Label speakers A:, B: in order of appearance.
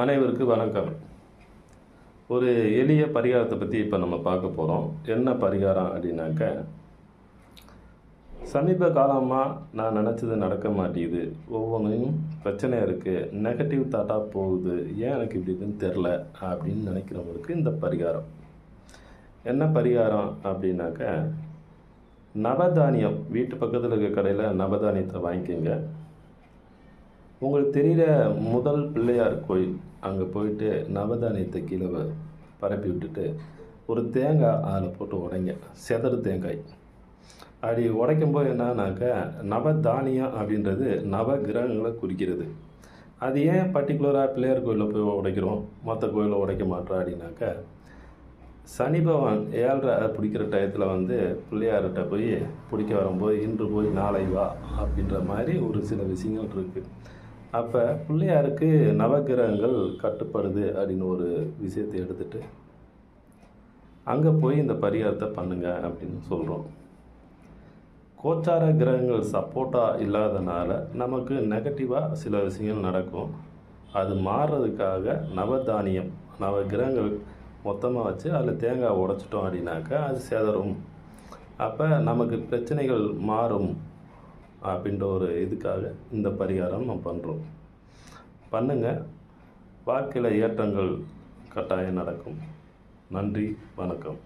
A: அனைவருக்கும் வணக்கம். ஒரு எளிய பரிகாரத்தை பற்றி இப்போ நம்ம பார்க்க போகிறோம் என்ன பரிகாரம் அப்படின்னாக்க சமீப காலமாக நான் நினச்சது நடக்க மாட்டேங்குது. ஒவ்வொன்றையும் பிரச்சனையாக இருக்குது நெகட்டிவ் தாட்டாக போகுது. ஏன் எனக்கு இப்படி இருக்குன்னு தெரில அப்படின்னு நினைக்கிறவங்களுக்கு இந்த பரிகாரம். என்ன பரிகாரம் அப்படின்னாக்க நவதானியம் வீட்டு பக்கத்தில் இருக்க கடையில் நவதானியத்தை வாங்கிக்கோங்க. உங்களுக்கு தெரிகிற முதல் பிள்ளையார் கோயில் அங்கே போயிட்டு நவதானியத்தை கீழே பரப்பி விட்டுட்டு ஒரு தேங்காய் அதில் போட்டு உடைங்க. செதறு தேங்காய். அப்படி உடைக்கும் போது என்னன்னாக்க நவதானியம் அப்படின்றது நவ கிரகங்களை குறிக்கிறது. அது ஏன் பர்டிகுலராக பிள்ளையார் கோயிலில் போய் உடைக்கிறோம்? மற்ற கோயிலில் உடைக்க மாட்டோம் அப்படின்னாக்க சனி ஏழரை பிடிக்கிற டயத்தில் வந்து பிள்ளையார்கிட்ட போய் பிடிக்க வரும்போது இன்று போய் நாளை வா அப்படின்ற மாதிரி ஒரு சில விஷயங்கள் இருக்குது அப்போ பிள்ளையாருக்கு நவகிரகங்கள் கட்டுப்படுது அப்படின்னு ஒரு விஷயத்தை எடுத்துகிட்டு அங்கே போய் இந்த பரிகாரத்தை பண்ணுங்க அப்படின்னு சொல்கிறோம் கோச்சார கிரகங்கள் சப்போர்ட்டாக இல்லாதனால நமக்கு நெகட்டிவாக சில விஷயங்கள் நடக்கும். அது மாறுறதுக்காக நவதானியம் நவ கிரகங்கள் மொத்தமாக வச்சு அதில் தேங்காய் உடைச்சிட்டோம் அப்படின்னாக்கா அது சேதரும் அப்போ நமக்கு பிரச்சனைகள் மாறும். அப்படின்ற ஒரு இதுக்காக இந்த பரிகாரம் நம்ம பண்ணுறோம் பண்ணுங்கள் வாழ்க்கையில் ஏற்றங்கள் கட்டாயம் நடக்கும். நன்றி வணக்கம்.